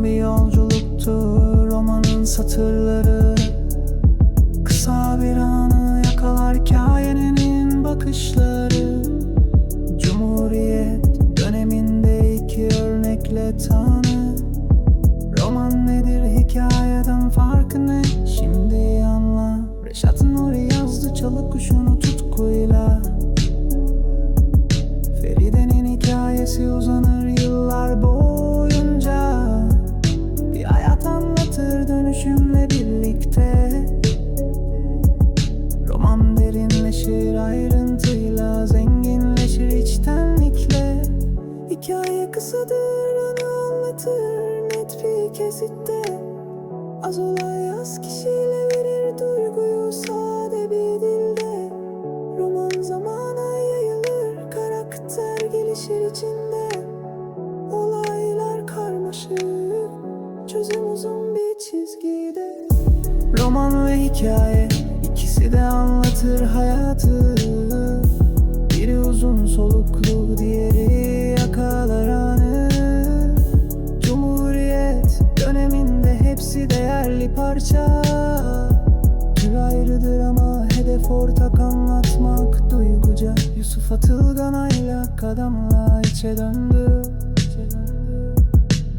Bir yolculuktu romanın satırları. Kısa bir anı yakalar hikayenin bakışları. Cumhuriyet döneminde iki örnekle tam kısadır anı anlatır Net bir kesitte. Az olay az kişiyle verir duyguyu sade bir dilde. Roman zamana yayılır Karakter gelişir içinde. Olaylar karmaşık Çözüm uzun bir çizgide. Roman ve hikaye ikisi de anlatır hayatı parça. Tür ayrıdır ama hedef ortak anlatmak duyguca. Yusuf Atılgan aylak adamla içe döndü.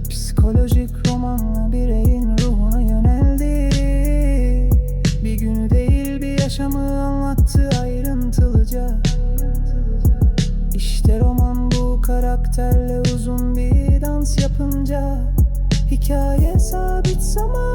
Psikolojik romanla bireyin ruhuna yöneldi. Bir günü değil bir yaşamı anlattı ayrıntılıca. İşte roman bu karakterle uzun bir dans yapınca. Hikaye sabit zaman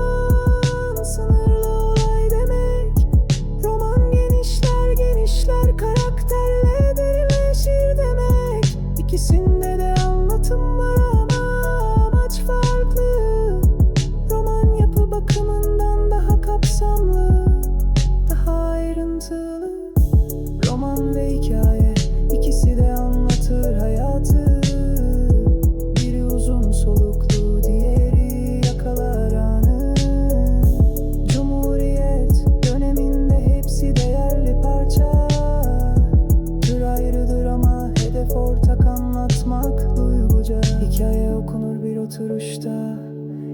oturuşta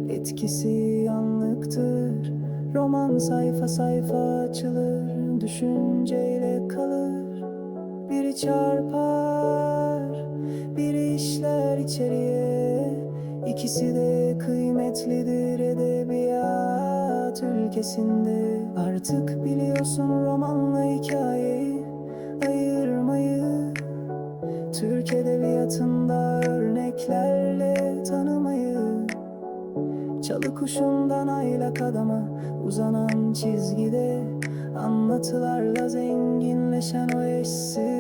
Etkisi anlıktır Roman sayfa sayfa açılır Düşünceyle kalır. Biri çarpar Biri işler içeriye. İkisi de kıymetlidir edebiyat ülkesinde. Artık biliyorsun romanla hikayeyi ayırmayı. Türk edebiyatında tanımayı Çalı kuşundan aylak adama uzanan çizgide Anlatılarla zenginleşen o eşsiz